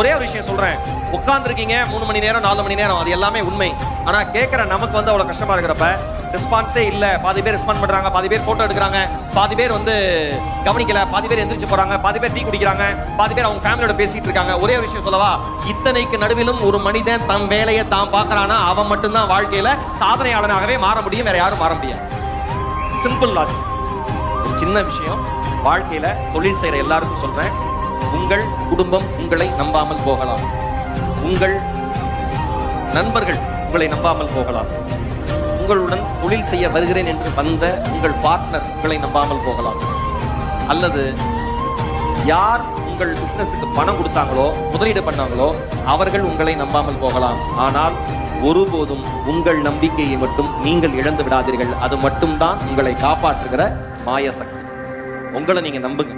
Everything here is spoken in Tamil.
ஒரே ஒரு விஷயம் சொல்றேன். உட்காந்துருக்கீங்க மூணு மணி நேரம் நாலு மணி நேரம் அது எல்லாமே உண்மை. ஆனா கேட்கிற நமக்கு வந்து அவ்வளவு கஷ்டமா இருக்கிறப்ப ரெஸ்பான்ஸே இல்ல. பாதி பேர் ரெஸ்பாண்ட் பண்றாங்க பாதி பேர் போட்டோ எடுக்கிறாங்க. பாதி பேர் வந்து கவனிக்கல பாதி பேர் எந்திரிச்சு போறாங்க பாதி பேர் டீ குடிக்கிறாங்க பாதி பேர் அவங்க ஃபேமிலியோட பேசிட்டு இருக்காங்க. ஒரே ஒரு விஷயம் சொல்லவா? இத்தனைக்கு நடுவிலும் ஒரு மனிதன் தம் வேலையை தான் பார்க்கறானா? அவன் மட்டும்தான் வாழ்க்கையில சாதனையாளனாகவே மாற முடியும் வேற யாரும் மாற முடியாது. சிம்பிள் லாஜிக் ஒரு சின்ன விஷயம் வாழ்க்கையில தொழில் செய்யற எல்லாருக்கும் சொல்றேன். உங்கள் குடும்பம் உங்களை நம்பாமல் போகலாம். உங்கள் நண்பர்கள் உங்களை நம்பாமல் போகலாம். உங்களுடன் தொழில் செய்ய வருகிறேன் என்று வந்த உங்கள் பார்ட்னர் உங்களை நம்பாமல் போகலாம். அல்லது யார் உங்கள் பிசினஸுக்கு பணம் கொடுத்தாங்களோ முதலீடு பண்ணாங்களோ அவர்கள் உங்களை நம்பாமல் போகலாம். ஆனால் ஒருபோதும் உங்கள் நம்பிக்கையை மட்டும் நீங்கள் இழந்து விடாதீர்கள். அது மட்டும்தான் உங்களை காப்பாற்றுகிற மாயசக்தி. உங்களை நீங்க நம்புங்க.